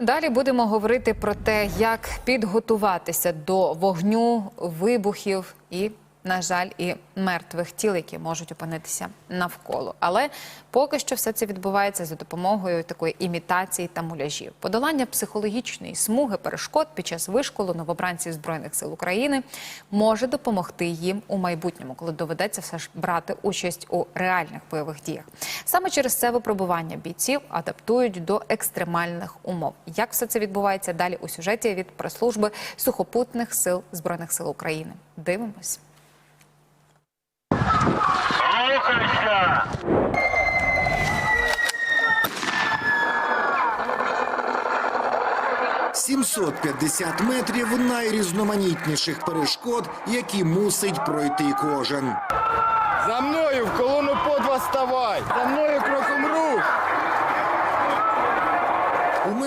Далі будемо говорити про те, як підготуватися до вогню, вибухів і, на жаль, і мертвих тіл, які можуть опинитися навколо. Але поки що все це відбувається за допомогою такої імітації та муляжів. Подолання психологічної смуги перешкод під час вишколу новобранців збройних сил України може допомогти їм у майбутньому, коли доведеться все ж брати участь у реальних бойових діях. Саме через це випробування бійців адаптують до екстремальних умов. Як все це відбувається далі у сюжеті від прес-служби сухопутних сил збройних сил України? Дивимось. 750 метрів найрізноманітніших перешкод, які мусить пройти кожен. За мною в колону по два ставай! За мною кроком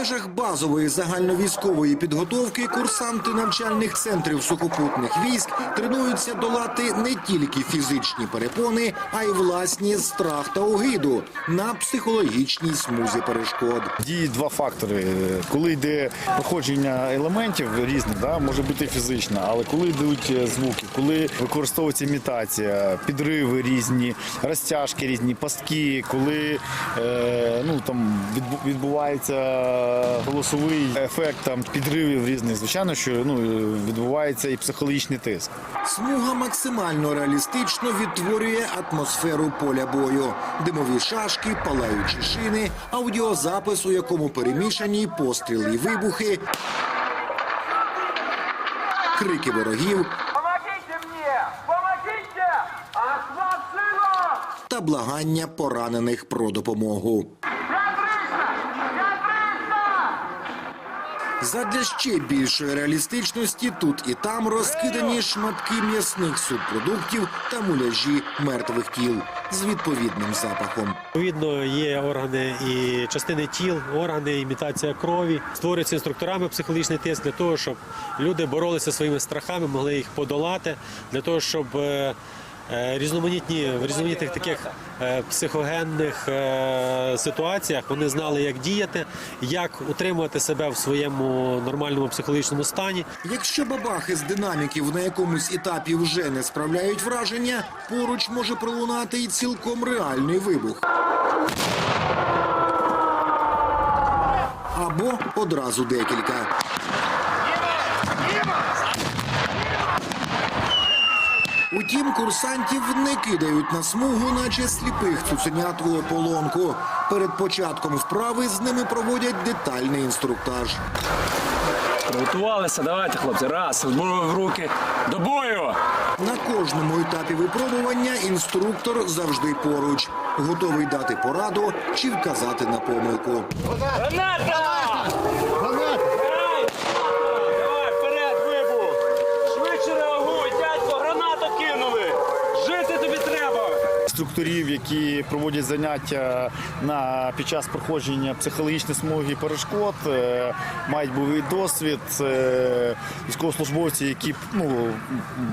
межах базової загальновійськової підготовки курсанти навчальних центрів сухопутних військ тренуються долати не тільки фізичні перепони, а й власні страх та огиду на психологічній смузі перешкод. Діють два фактори. Коли йде проходження елементів різних, да, може бути фізично, але коли йдуть е, звуки, коли використовується імітація, підриви різні, розтяжки різні, пастки, коли е, ну, там відбу- відбувається голосовий ефект там, підривів різних, звичайно, що ну, відбувається і психологічний тиск. Смуга максимально реалістично відтворює атмосферу поля бою. Димові шашки, палаючі шини, аудіозапис, у якому перемішані постріли і вибухи, крики ворогів та благання поранених про допомогу. Задля ще більшої реалістичності тут і там розкидані шматки м'ясних субпродуктів та муляжі мертвих тіл з відповідним запахом. Відповідно, є органи і частини тіл, органи, імітація крові. Створюється інструкторами психологічний тиск для того, щоб люди боролися своїми страхами, могли їх подолати, для того, щоб е, різноманітні в різноманітних таких е, психогенних е, ситуаціях вони знали, як діяти, як утримувати себе в своєму нормальному психологічному стані. Якщо бабахи з динаміків на якомусь етапі вже не справляють враження, поруч може пролунати і цілком реальний вибух. Або одразу декілька. Утім, курсантів не кидають на смугу, наче сліпих цуценят у ополонку. Перед початком вправи з ними проводять детальний інструктаж. Готувалися, давайте, хлопці. Раз, зброю в руки. До бою! На кожному етапі випробування інструктор завжди поруч, готовий дати пораду чи вказати на помилку. Граната! Інструкторів, які проводять заняття на під час проходження психологічної смуги перешкод, е, мають бойовий досвід. Військовослужбовці, які ну,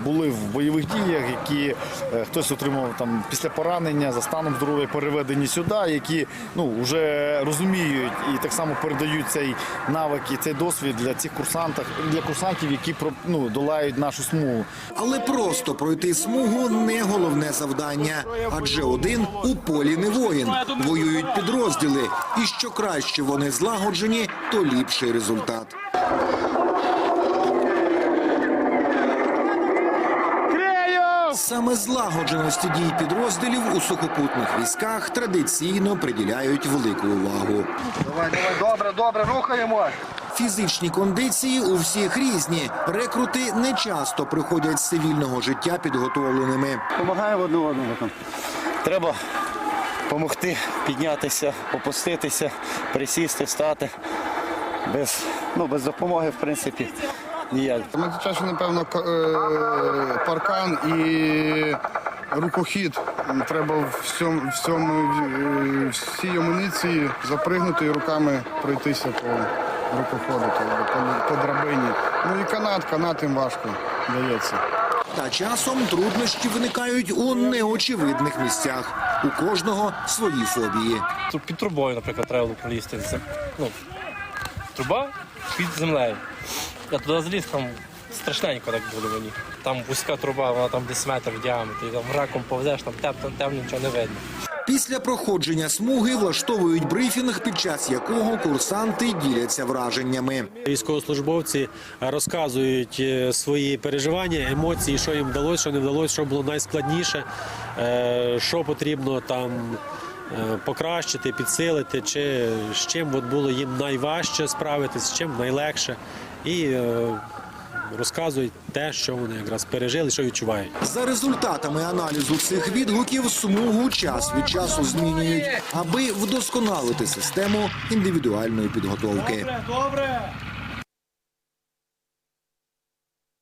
були в бойових діях, які е, хтось отримав там після поранення за станом здоров'я переведені сюди, які ну вже розуміють і так само передають цей навик і цей досвід для цих курсантів, для курсантів, які ну, долають нашу смугу. Але просто пройти смугу не головне завдання, адже один у полі не воїн. Воюють підрозділи, і що краще вони злагоджені, то ліпший результат. Саме злагодженості дій підрозділів у сухопутних військах традиційно приділяють велику увагу. Добре, добре, рухаємось! Фізичні кондиції у всіх різні. Рекрути не часто приходять з цивільного життя підготовленими. Помагаємо одне одному. Треба допомогти піднятися, опуститися, присісти, встати. Без, ну, без допомоги, в принципі, ніяк. Ми часу, напевно, е, паркан і рукохід. Треба в всьому, всьому, е, всій амуніції запригнути і руками пройтися по рукоходу, тобто по, по драбині. Ну і канат, канат їм важко дається. Та часом труднощі виникають у неочевидних місцях. У кожного свої фобії. Тут під трубою, наприклад, треба було пролізти. Це, ну, труба під землею. Я туди заліз, там страшненько так було мені. Там вузька труба, вона там десь метр в діаметрі, там раком повзеш, там темно, темно нічого не видно. Після проходження смуги влаштовують брифінг, під час якого курсанти діляться враженнями. Військовослужбовці розказують е, свої переживання, емоції, що їм вдалося, що не вдалося, що було найскладніше, е, що потрібно там е, покращити, підсилити, чи з чим от було їм найважче справитися, з чим найлегше. І розказують те, що вони якраз пережили, що відчувають. За результатами аналізу цих відгуків смугу час від часу змінюють, аби вдосконалити систему індивідуальної підготовки. Добре!